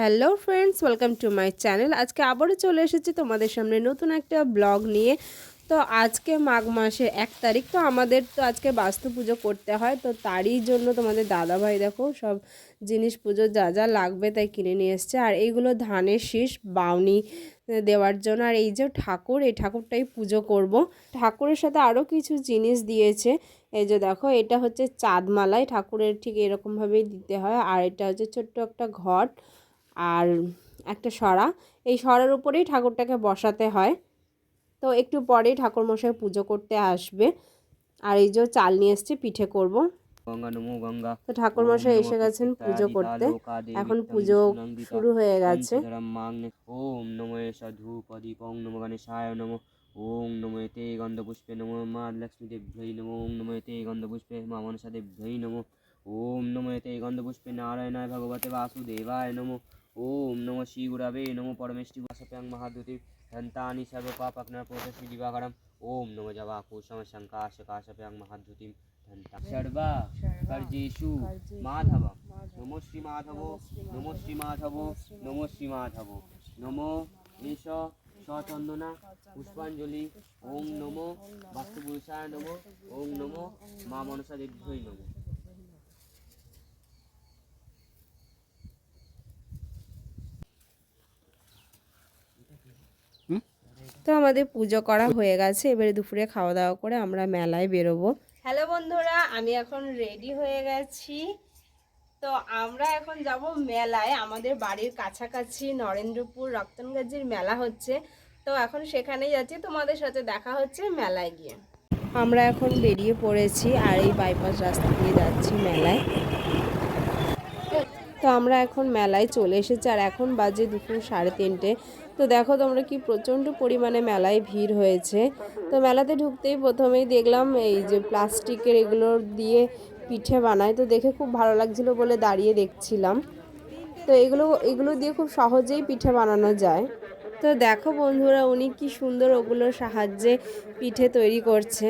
Hello friends, welcome to my channel. আজকে আবারও চলে এসেছি তোমাদের সামনে নতুন একটা ব্লগ নিয়ে। তো আজকে মাঘ মাসের এক তারিখ, তো আমাদের তো আজকে বাস্তু পুজো করতে হয়, তো তারই জন্য তোমাদের দাদাভাই দেখো সব জিনিস পুজো যা যা লাগবে তাই কিনে নিয়ে এসছে। আর এইগুলো ধানের শীষ, বাউনি দেওয়ার জন্য। আর এই যে ঠাকুর, এই ঠাকুরটাই পুজো করব। ঠাকুরের সাথে আরও কিছু জিনিস দিয়েছে। এই যে দেখো, এটা হচ্ছে চাঁদমালাই ঠাকুরের ঠিক এরকমভাবেই দিতে হয়। আর এটা হচ্ছে ছোট্ট একটা ঘট। আর একটা সরা। এই সরার উপরেই ঠাকুরটাকে বসাতে হয়। তো একটু পরেই ঠাকুরমশাই পুজো করতে আসবে। আর এই যে চাল নিয়ে এসছে পিঠে করব। গঙ্গা নমো গঙ্গা। তো ঠাকুরমশাই এসে গেছেন পুজো করতে। এখন পুজো শুরু হয়ে গেছে। ওম নমো সাধুপদীপং নমো গণেশায় নমো। ওম নমো তে গন্ধপুষ্পে নমো। মা লক্ষ্মী দেব্যই নমো। ওম নমো তে গন্ধপুষ্পে মা মনসা দেব্যই নমো। ওম নমো তে গন্ধপুষ্পে নারায়ণায় ভগবতে বাসুদেবায় নমো। ওম নমো শ্রী গুরাবে নমো পরমেষ্টি বাসপ্যাং মহাদ্যুতি ধন্তানি সর্বপাপকনা প্রতশ্রী দিবাকরম ওম নমো জবা কুসম শঙ্কাশকাশপ্যাং মহাদ্যুতিম ধন্তা সর্বা কর্যেষু মাধব নমো শ্রী মাধব নমো শ্রী মাধব নমো শ্রী মাধব নমো এষ সচন্দনা পুষ্পাঞ্জলি। ওম নমো বাস্তুপুরুষায় নমো। ওম নমো। মা মনসা দেব্যই নমো। তো আমাদের পুজো করা হয়ে গেছে। এবারে দুপুরে খাওয়া দাওয়া করে আমরা মেলায় বেরোবো। হ্যালো বন্ধুরা আমি এখন রেডি হয়ে গেছি। তো আমরা এখন যাব মেলায়। আমাদের বাড়ির কাছাকাছি নরেন্দ্রপুর রক্তনগাজির মেলা হচ্ছে। তো এখন সেখানেই যাচ্ছি। তোমাদের সাথে দেখা হচ্ছে মেলায় গিয়ে। আমরা এখন বেরিয়ে পড়েছি আর এই বাইপাস রাস্তা দিয়ে যাচ্ছি মেলায়। তো আমরা এখন মেলায় চলে এসেছি। আর এখন বাজে দুপুর সাড়ে তিনটে। তো দেখো তোমরা কি প্রচণ্ড পরিমাণে মেলায় ভিড় হয়েছে। তো মেলাতে ঢুকতেই প্রথমেই দেখলাম এই যে প্লাস্টিকের এগুলো দিয়ে পিঠে বানায়। তো দেখে খুব ভালো লাগছিল বলে দাঁড়িয়ে দেখছিলাম। তো এগুলো এগুলো দিয়ে খুব সহজেই পিঠে বানানো যায়। তো দেখো বন্ধুরা উনি কি সুন্দর ওগুলোর সাহায্যে পিঠে তৈরি করছে।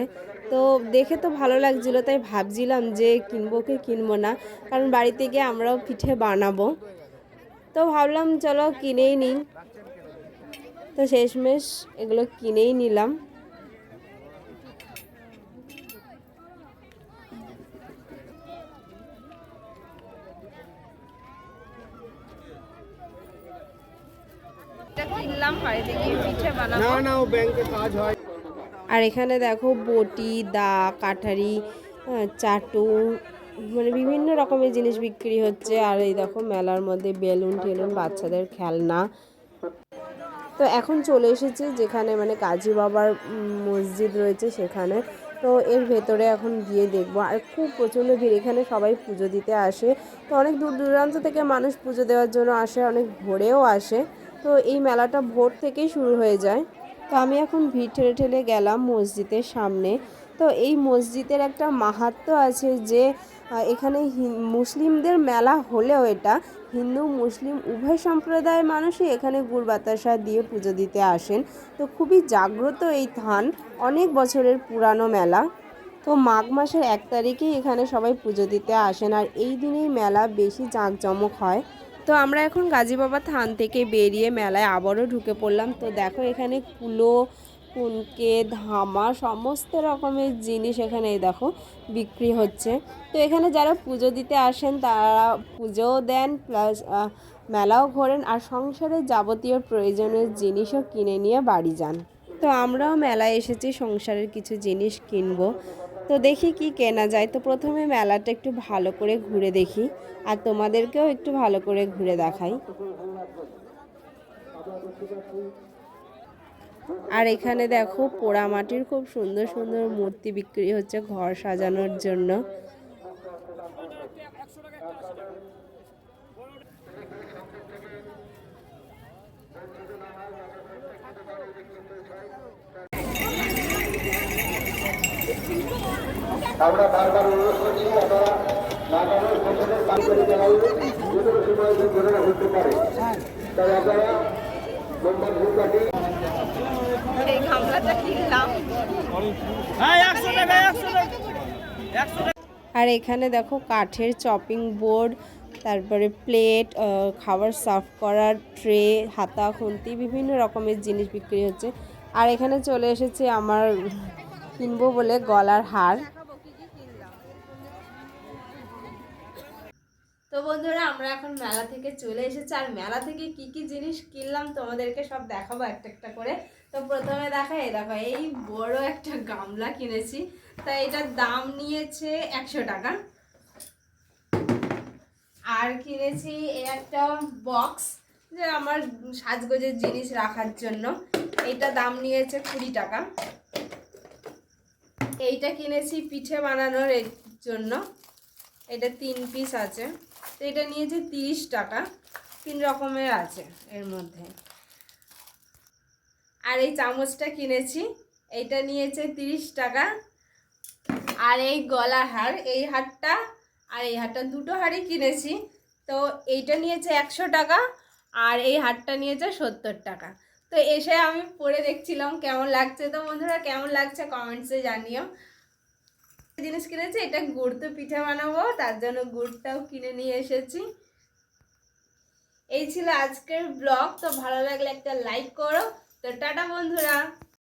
তো দেখে তো ভালো লাগছিল, তাই ভাবছিলাম যে কিনবো কি কিনবো না, কারণ বাড়িতে গিয়ে আমরাও পিঠে বানাবো। তো ভাবলাম চলো কিনেই নিই। তো শেষমেশ এগুলো কিনেই নিলাম। কিনলাম বাড়িতে গিয়ে পিঠে বানাবো। না না ও ব্যাংকে কাজ হয়। আর এখানে দেখো বটি দা কাঠারি চাটু মানে বিভিন্ন রকমের জিনিস বিক্রি হচ্ছে। আর এই দেখো মেলার মধ্যে বেলুন টেলুন বাচ্চাদের খেলনা। তো এখন চলে এসেছি যেখানে মানে কাজী বাবার মসজিদ রয়েছে সেখানে। তো এর ভেতরে এখন গিয়ে দেখব। আর খুব প্রচণ্ড ভিড়, এখানে সবাই পুজো দিতে আসে। তো অনেক দূর দূরান্ত থেকে মানুষ পুজো দেওয়ার জন্য আসে, অনেক ভোরেও আসে। তো এই মেলাটা ভোর থেকেই শুরু হয়ে যায়। তো আমি এখন ভিড় ঠেলে ঠেলে গেলাম মসজিদের সামনে। তো এই মসজিদের একটা মাহাত্ম্য আছে যে এখানে মুসলিমদের মেলা হলেও এটা, হিন্দু, মুসলিম, উভয় সম্প্রদায়ের মানুষই এখানে গুড় বাতাসা দিয়ে পুজো দিতে আসেন। তো খুবই জাগ্রত এই থান, অনেক বছরের পুরানো মেলা। তো মাঘ মাসের এক তারিখেই এখানে সবাই পুজো দিতে আসেন আর এই দিনেই মেলা বেশি জাঁকজমক হয়। তো আমরা এখন গাজী বাবা থান থেকে বেরিয়ে মেলায় আবারও ঢুকে পড়লাম। তো দেখো এখানে কুলো কুনকে ধামা, সমস্ত রকমের জিনিস এখানে দেখো বিক্রি হচ্ছে। তো এখানে যারা পুজো দিতে আসেন তারা পুজোও দেন, প্লাস মেলাও ঘোরেন আর সংসারের যাবতীয় প্রয়োজনীয় জিনিসও কিনে নিয়ে বাড়ি যান। তো আমরাও মেলায় এসেছি, সংসারের কিছু জিনিস কিনবো। তো দেখি কি কেনা যায়। তো প্রথমে মেলাটা একটু ভালো করে ঘুরে দেখি আর তোমাদেরকেও একটু ভালো করে ঘুরে দেখাই। আর এখানে দেখো পোড়ামাটির খুব সুন্দর সুন্দর মূর্তি বিক্রি হচ্ছে ঘর সাজানোর জন্য। আমরা বারবার অনুরোধ করছি আপনারা নাগানোর পেছনের কাজ করে চালাবে যে কোনো সময় দুর্ঘটনা ঘটতে পারে। তাই আপনারা নম্বর ভুল কাটি। এই গামলাটা কিনলাম। আর এখানে দেখো কাঠের চপিং বোর্ড তারপরে প্লেট খাবার সার্ভ করার ট্রে হাতা খুন্তি বিভিন্ন রকমের জিনিস বিক্রি হচ্ছে। আর এখানে চলে এসেছে আমার কিনবো বলে গলার হার। তো বন্ধুরা, আমরা এখন মেলা থেকে চলে এসেছি। আর মেলা থেকে কি কি জিনিস কিনলাম তোমাদেরকে সব দেখাবো একটা একটা করে। তো প্রথমে দেখা, এই দেখো, এই বড় একটা গামলা কিনেছি। তা এটার দাম নিয়েছে একশো টাকা। আর কিনেছি এই একটা বক্স, যে আমার সাজগোজের জিনিস রাখার জন্য। এইটা দাম নিয়েছে কুড়ি টাকা। এইটা কিনেছি পিঠে বানানোর জন্য। এটা তিন পিস আছে। তো এটা নিয়েছে তিরিশ টাকা। তিন রকমের আছে এর মধ্যে। আর এই চামচটা কিনেছি এইটা নিয়েছে তিরিশ টাকা। আর এই গলা হার, এই হারটা আর এই হারটা দুটো হারই কিনেছি। তো এইটা নিয়েছে একশো টাকা আর এই হারটা নিয়েছে সত্তর টাকা। তো এসে আমি পরে দেখছিলাম কেমন লাগছে। তো বন্ধুরা, কেমন লাগছে কমেন্টসে জানিও। জিনিস কিনেছি, এটা গুড় তো পিঠে বানাবো, তার জন্য গুড়টাও কিনে নিয়ে এসেছি। এই ছিল আজকের ব্লগ, তো ভালো লাগলে একটা লাইক করো। তো টাটা বন্ধুরা।